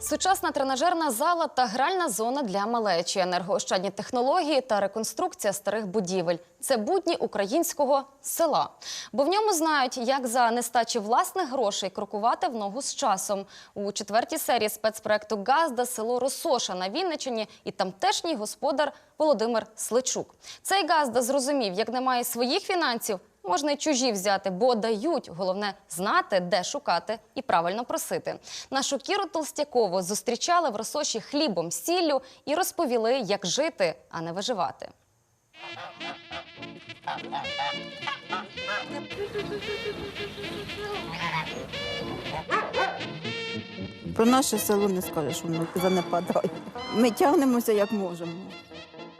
Сучасна тренажерна зала та гральна зона для малечі, енергоощадні технології та реконструкція старих будівель це будні українського села. Бо в ньому знають, як за нестачі власних грошей крокувати в ногу з часом. У четвертій серії спецпроекту Газда село Росоша на Вінничині і тамтешній господар Володимир Сличук. Цей Газда зрозумів, як немає своїх фінансів. Можна й чужі взяти, бо дають. Головне знати, де шукати і правильно просити. Нашу Кіру Толстякову зустрічали в Росоші хлібом, сіллю і розповіли, як жити, а не виживати. Про наше село не скажеш, воно занепадає. Ми тягнемося як можемо.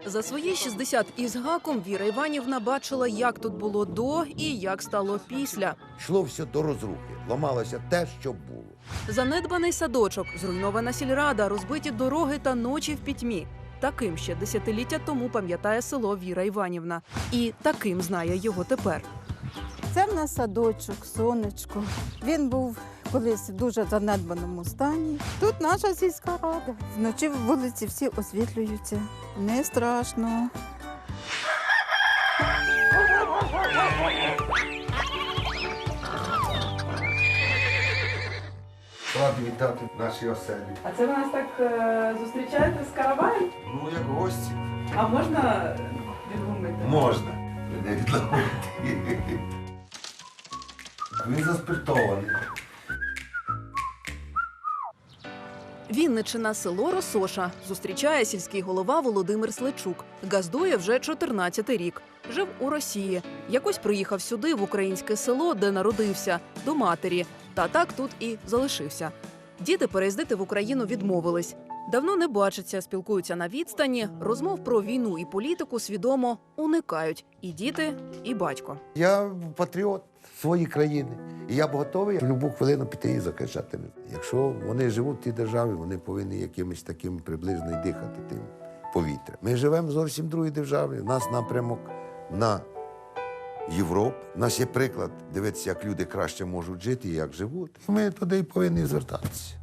За свої 60 із гаком Віра Іванівна бачила, як тут було до і як стало після. Йшло все до розрухи, ламалося те, що було. Занедбаний садочок, зруйнована сільрада, розбиті дороги та ночі в пітьмі. Таким ще десятиліття тому пам'ятає село Віра Іванівна. І таким знає його тепер. Це в нас садочок, сонечко. Він був колись в дуже занедбаному стані. Тут наша сільська рада. Вночі вулиці всі освітлюються. Не страшно. Раді вітати в нашій оселі. А це ви нас так е, зустрічаєте з караваєм? Ну, як гості. А можна відгумити? Можна. Не відловити. Він заспиртований. Вінничина село Росоша зустрічає сільський голова Володимир Сличук. Газдує вже 14 рік. Жив у Росії. Якось приїхав сюди, в українське село, де народився, до матері. Та так тут і залишився. Діти переїздити в Україну відмовились. Давно не бачаться, спілкуються на відстані. Розмов про війну і політику свідомо уникають і діти, і батько. Я патріот своєї країни. І я б готовий в будь-яку хвилину піти і захищати. Якщо вони живуть в тій державі, вони повинні якимось таким приблизно дихати тим повітрям. Ми живемо в зовсім другій державі. У нас напрямок на Європу. У нас є приклад дивитися, як люди краще можуть жити і як живуть. Ми туди й повинні звертатися.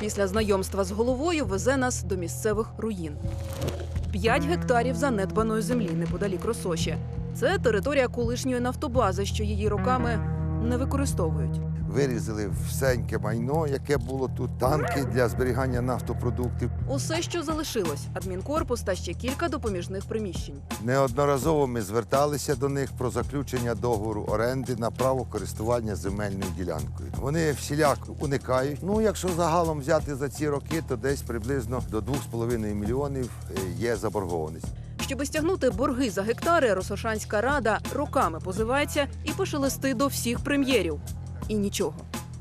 Після знайомства з головою везе нас до місцевих руїн. П'ять гектарів занедбаної землі неподалік Росоші. Це територія колишньої нафтобази, що її роками не використовують. Вирізали всеньке майно, яке було тут, танки для зберігання нафтопродуктів. Усе, що залишилось адмінкорпус та ще кілька допоміжних приміщень. Неодноразово ми зверталися до них про заключення договору оренди на право користування земельною ділянкою. Вони всіляк уникають. Ну, якщо загалом взяти за ці роки, то десь приблизно до 2,5 мільйонів е, є заборгованість. Щоби стягнути борги за гектари, Росошанська рада роками позивається і пише листи до всіх прем'єрів. І нічого.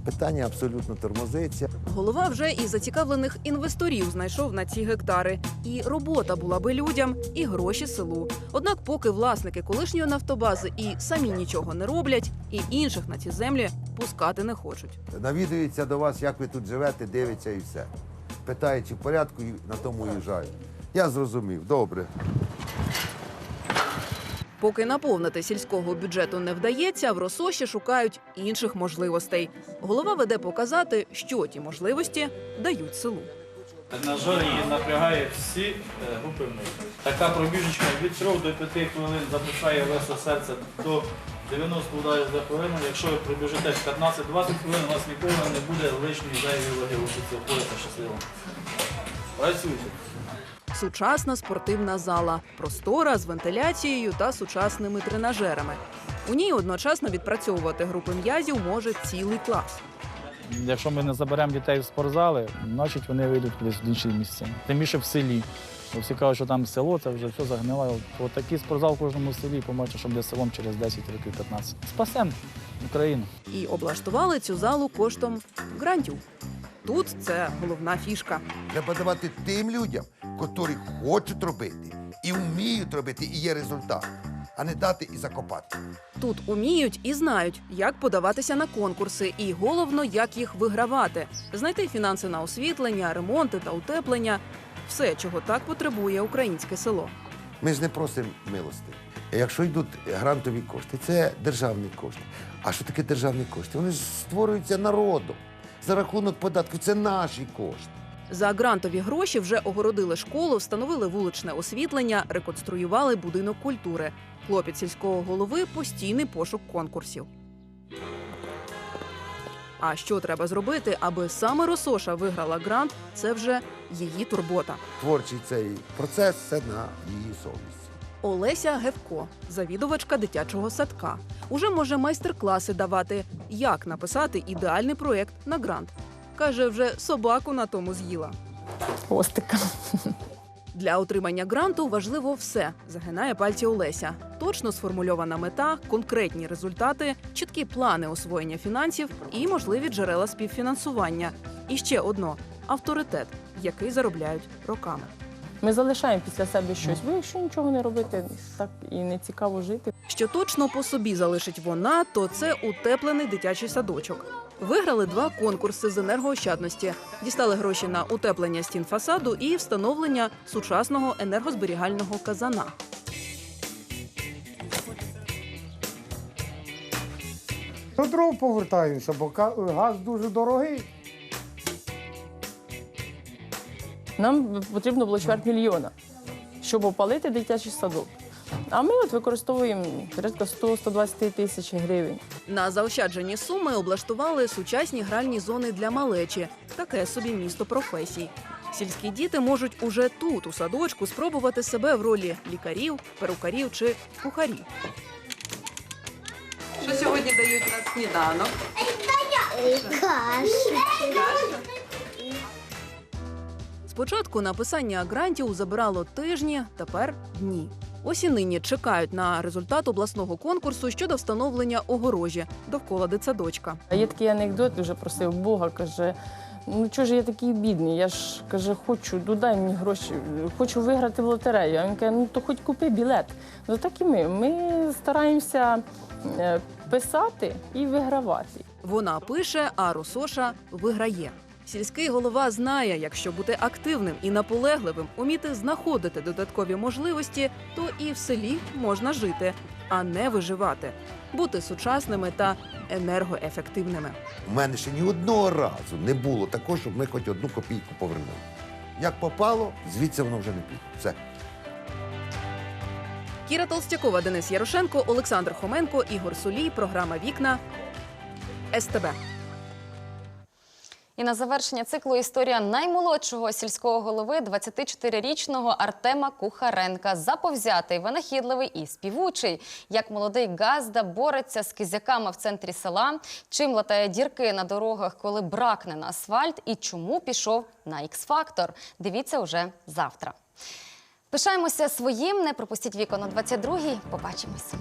Питання абсолютно тормозиться. Голова вже і зацікавлених інвесторів знайшов на ці гектари. І робота була би людям, і гроші селу. Однак, поки власники колишньої нафтобази і самі нічого не роблять, і інших на ці землі пускати не хочуть. Навідуються до вас, як ви тут живете, дивиться і все. Питають, чи в порядку, і на тому уїжджають. Я зрозумів, добре. Поки наповнити сільського бюджету не вдається, в Росоші шукають інших можливостей. Голова веде показати, що ті можливості дають селу. Тренажер її напрягає всі е, групи мишць. Така пробіжечка від 3 до 5 хвилин запускає весе серце до 90 ударів за хвилину. Якщо ви пробіжите 15-20 хвилин, у вас ніколи не буде лишньої зайвої ваги, будете входити щасливо. Працюйте. Сучасна спортивна зала, простора з вентиляцією та сучасними тренажерами. У ній одночасно відпрацьовувати групи м'язів може цілий клас. Якщо ми не заберемо дітей в спортзали, значить вони вийдуть в інші місця. Тим більше в селі. Бо всі кажуть, що там село, це вже все загнило. От такий спортзал в кожному селі помоче, щоб буде селом через 10 років 15. Спасем Україну. І облаштували цю залу коштом грантів. Тут це головна фішка. Треба давати тим людям, котрі хочуть робити і вміють робити, і є результат, а не дати і закопати. Тут уміють і знають, як подаватися на конкурси, і головно, як їх вигравати, знайти фінанси на освітлення, ремонти та утеплення все, чого так потребує українське село. Ми ж не просимо милости. Якщо йдуть грантові кошти, це державні кошти. А що таке державні кошти? Вони ж створюються народом за рахунок податків. Це наші кошти. За грантові гроші вже огородили школу, встановили вуличне освітлення, реконструювали будинок культури. Хлопець сільського голови постійний пошук конкурсів. А що треба зробити, аби саме Росоша виграла грант, це вже її турбота. Творчий цей процес це на її совісті. Олеся Гевко, завідувачка дитячого садка, уже може майстер-класи давати, як написати ідеальний проєкт на грант. Каже, вже собаку на тому з'їла. хвостика. Для отримання гранту важливо все, загинає пальці Олеся. Точно сформульована мета, конкретні результати, чіткі плани освоєння фінансів і можливі джерела співфінансування. І ще одно авторитет, який заробляють роками. Ми залишаємо після себе щось, бо якщо нічого не робити, так і не цікаво жити. Що точно по собі залишить вона, то це утеплений дитячий садочок. Виграли два конкурси з енергоощадності, дістали гроші на утеплення стін фасаду і встановлення сучасного енергозберігального казана. До дров повертаюся, бо ка- газ дуже дорогий. Нам потрібно було чверть мільйона, щоб опалити дитячий садок. А ми от використовуємо порядка 100-120 тисяч гривень. На заощаджені суми облаштували сучасні гральні зони для малечі. Таке собі місто професій. Сільські діти можуть уже тут, у садочку, спробувати себе в ролі лікарів, перукарів чи кухарів. Що сьогодні дають на сніданок? Спочатку написання грантів забирало тижні, тепер дні. Ось і нині чекають на результат обласного конкурсу щодо встановлення огорожі довкола дитсадочка. Є такий анекдот, вже просив Бога, каже. Ну чого ж я такий бідний? Я ж каже, хочу, ну дай мені гроші, хочу виграти в лотерею. А він каже, ну то хоч купи білет. Ну так і ми. Ми стараємося е, писати і вигравати. Вона пише, а Русоша виграє. Сільський голова знає, якщо бути активним і наполегливим, уміти знаходити додаткові можливості, то і в селі можна жити, а не виживати, бути сучасними та енергоефективними. У мене ще ні одного разу не було такого, щоб ми хоч одну копійку повернули. Як попало, звідси воно вже не піде. Все. Кіра Толстякова, Денис Ярошенко, Олександр Хоменко, Ігор Сулій. Програма Вікна СТБ. І на завершення циклу історія наймолодшого сільського голови 24-річного Артема Кухаренка. Заповзятий, винахідливий і співучий. Як молодий газда бореться з кизяками в центрі села, чим латає дірки на дорогах, коли бракне на асфальт, і чому пішов на X-Factor. Дивіться уже завтра. Пишаємося своїм. Не пропустіть вікон о 22-й. Побачимось.